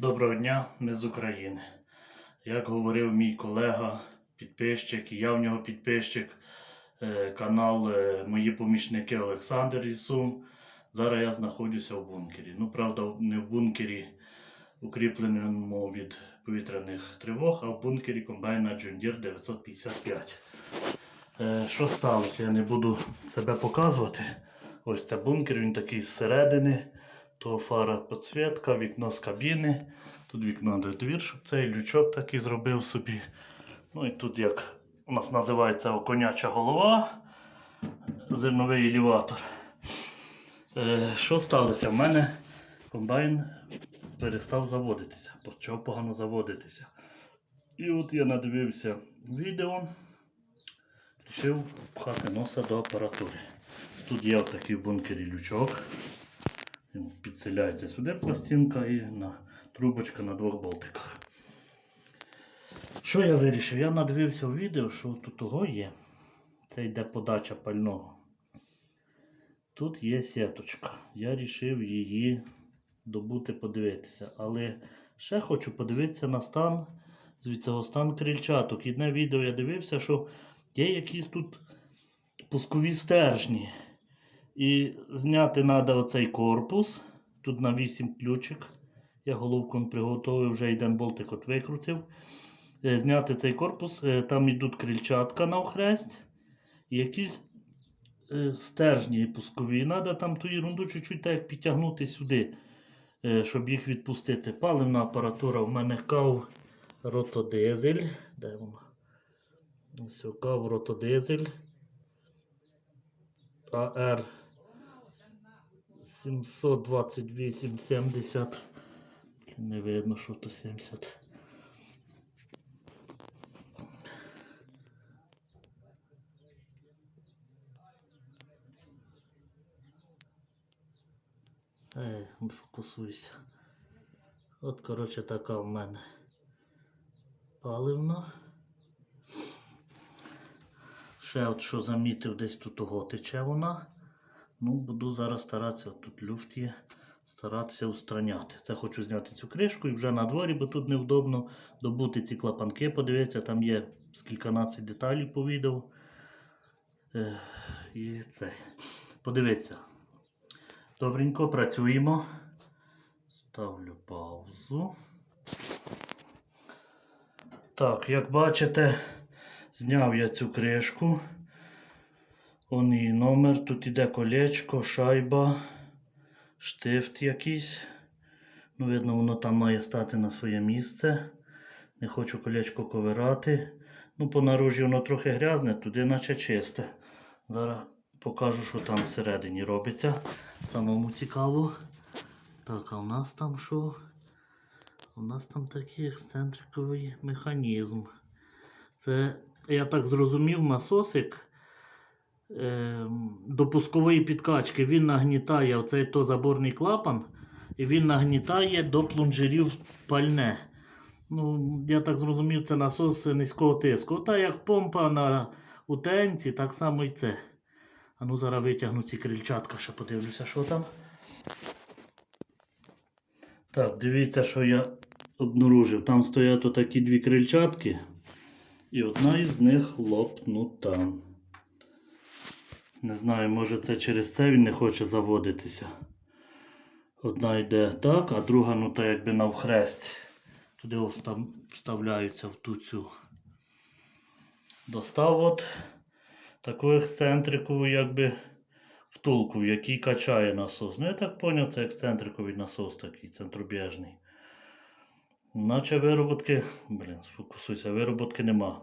Доброго дня, ми з України. Як говорив мій колега, підписчик, і я в нього підписчик, е, канал е, Мої помічники Олександр із Сум. Зараз я знаходжуся в бункері. Ну, правда, не в бункері, укріпленому від повітряних тривог, а в бункері комбайна Deere 955. Е, Що сталося? Я не буду себе показувати. Ось це бункер, він такий зсередини. То фара підсвітка, вікно з кабіни. Тут вікно де двір, щоб цей лючок такий зробив собі. Ну і тут як у нас називається коняча голова, зерновий елеватор. Е, що сталося? В мене комбайн перестав заводитися, почав погано заводитися. І от я надивився відео, вирішив пхати носа до апаратури. Тут є отакий в бункері лючок. Підселяється сюди пластинка і на трубочка на двох болтиках. Що я вирішив? Я надивився в відео, що тут того є. Це йде подача пального. Тут є сіточка. Я вирішив її добути, подивитися. Але ще хочу подивитися на стан, звідси стан крильчаток. Одне відео я дивився, що є якісь тут пускові стержні. І зняти треба оцей корпус. Тут на 8 ключик. Я головку приготував, вже один болтик от викрутив. Е, Зняти цей корпус, е, там йдуть крильчатка на охрест. Якісь е, стержні пускові. Треба там ту ерунду чуть-чуть так підтягнути сюди, щоб їх відпустити. Паливна апаратура в мене кав ротодизель. Де воно? Ось кав ротодизель. АР 728-70. Не видно, що то 70. Ей, фокусуйся. От, коротше, така в мене паливна. Ще от що замітив, десь тут того тече вона. Ну, буду зараз старатися, тут люфт є, старатися устраняти. Це хочу зняти цю кришку і вже на дворі, бо тут невдобно добути ці клапанки, подивитися, там є скільканадцять деталей по відео. Е, і це. Подивіться. Добренько, працюємо. Ставлю паузу. Так, як бачите, зняв я цю кришку. Он її номер, тут іде колечко, шайба, штифт якийсь. Ну, видно, воно там має стати на своє місце. Не хочу колечко ковирати. Ну, по наружі воно трохи грязне, туди наче чисте. Зараз покажу, що там всередині робиться. Самому цікаво. Так, а у нас там що? У нас там такий ексцентриковий механізм. Це, я так зрозумів, насосик до пускової підкачки. Він нагнітає оцей то заборний клапан, і він нагнітає до плунжерів пальне. Ну, я так зрозумів, це насос низького тиску. Ота як помпа на утенці, так само і це. А ну зараз витягну ці крильчатка, ще подивлюся, що там. Так, дивіться, що я обнаружив. Там стоять отакі дві крильчатки, і одна із них лопнута. Не знаю, може це через це він не хоче заводитися. Одна йде так, а друга, ну то якби навхрест. Туди вставляються в ту цю. Достав от таку ексцентрику, якби втулку, який качає насос. Ну, я так зрозумів, це ексцентриковий насос такий, центробіжний. Наче вироботки, блін, сфокусуйся, вироботки нема.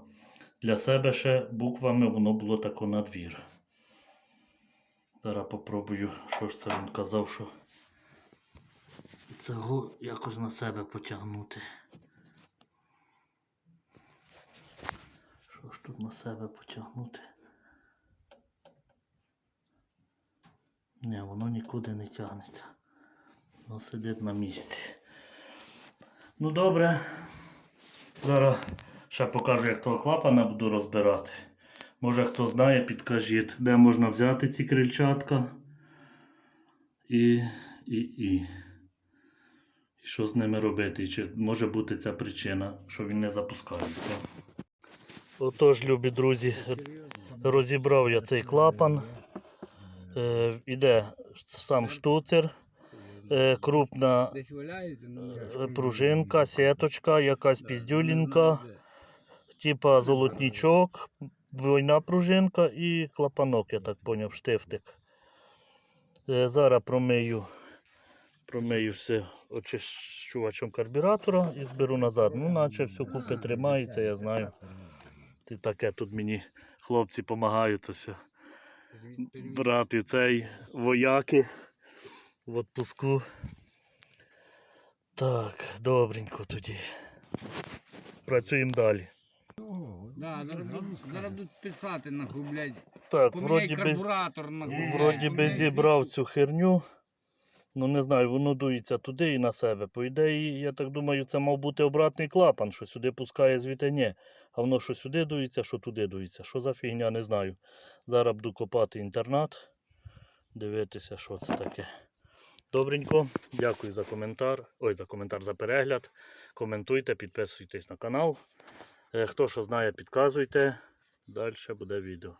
Для себе ще буквами воно було тако на двір. Зараз попробую, що ж це він казав, що цього якось на себе потягнути. Що ж тут на себе потягнути? Ні, воно нікуди не тягнеться. Воно сидить на місці. Ну добре. Зараз ще покажу, як того клапана буду розбирати. Може хто знає, підкажіть, де можна взяти ці крильчатка. І. і. і. Що з ними робити, чи може бути ця причина, що він не запускається. Отож, любі друзі, розібрав я цей клапан. Е, іде сам штуцер, е, крупна е, пружинка, сіточка, якась піздюлінка, типа золотнічок, двойна пружинка і клапанок, я так поняв, штифтик. Е, Зараз промию, промию все очищувачем карбюратора і зберу назад. Ну, наче все купи тримається, я знаю. Ти таке тут мені хлопці допомагають ось брати цей вояки в отпуску. Так, добренько тоді. Працюємо далі. Да, зараз, будуть- зараз будуть писати нахуй, блядь. Так, Поміняй вроді би, карбуратор нахуй. вроді би зібрав цю херню. Ну не знаю, воно дується туди і на себе. По ідеї, я так думаю, це мав бути обратний клапан, що сюди пускає звідти ні. А воно що сюди дується, що туди дується. Що за фігня, не знаю. Зараз буду копати інтернат, дивитися, що це таке. Добренько, дякую за коментар. Ой, за коментар, за перегляд. Коментуйте, підписуйтесь на канал. Е, Хто що знає, підказуйте. Далі буде відео.